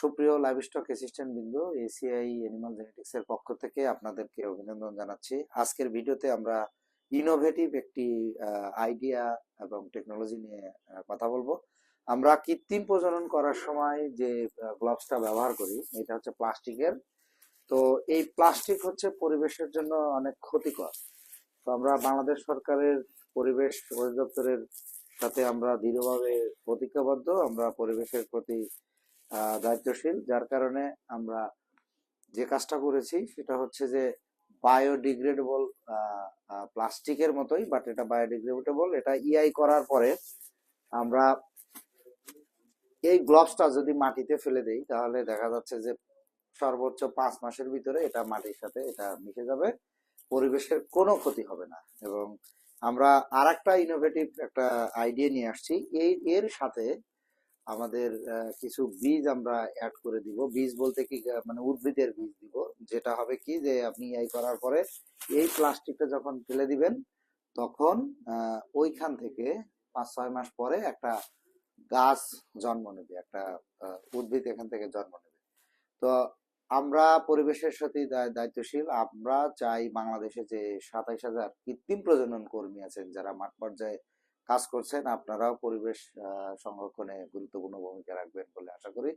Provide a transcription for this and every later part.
Supriya live stock assistant Bindu ACI animal genetics এর পক্ষ থেকে আপনাদেরকে অভিনন্দন জানাচ্ছি। আজকের ভিডিওতে আমরা ইনোভেটিভ একটি আইডিয়া এবং টেকনোলজি নিয়ে কথা বলব। আমরা কৃত্রিম প্রজনন করার সময় যে গ্লাভসটা ব্যবহার করি, এটা হচ্ছে প্লাস্টিকের। তো এই প্লাস্টিক হচ্ছে পরিবেশের জন্য অনেক ক্ষতিকর। তো আমরা বাংলাদেশ সরকারের পরিবেশ অধিদপ্তরের সাথে আমরা দৃঢ়ভাবে প্রতিজ্ঞাবদ্ধ। আমরা পরিবেশের প্রতি দায়িত্বশীল, যার কারণে আমরা যে কাজটা করেছি সেটা হচ্ছে যে বায়োডিগ্রেডেবল প্লাস্টিকের মতোই, বাট এটা বায়োডিগ্রেডেবল, এটা ইআই করার পরে আমরা এই গ্লোভসটা যদি মাটিতে ফেলে দেই, তাহলে দেখা যাচ্ছে যে সর্বোচ্চ পাঁচ মাসের ভিতরে এটা মাটির সাথে এটা মিশে যাবে, পরিবেশের কোনো ক্ষতি হবে না। এবং আমরা আর একটা ইনোভেটিভ একটা আইডিয়া নিয়ে আসছি, এই, এর সাথে আমাদের কিছু বীজ আমরা অ্যাড করে দিব। বীজ বলতে কি মানে উদ্ভিদের বীজ দিব। যেটা হবে কি যে, আপনি এই করার পরে এই প্লাস্টিকটা যখন ফেলে দিবেন, তখন ওইখান থেকে পাঁচ, ছয় মাস পরে একটা গাছ জন্ম নেবে, একটা উদ্ভিদ এখান থেকে জন্ম নেবে। তো আমরা পরিবেশের সাথে দায়- দায়িত্বশীল। আমরা চাই বাংলাদেশে যে সাতাইশ হাজার কৃত্রিম প্রজনন কর্মী আছেন, যারা মাঠ পর্যায়ে কাজ করছেন, আপনারাও পরিবেশ সংরক্ষণে গুরুত্বপূর্ণ ভূমিকা রাখবেন বলে আশা করি।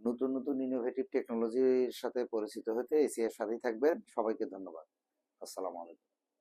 নতুন নতুন ইনোভেটিভ টেকনোলজির সাথে পরিচিত হতে এসিয়ার সাথেই থাকবেন। সবাইকে ধন্যবাদ। আসসালামু আলাইকুম।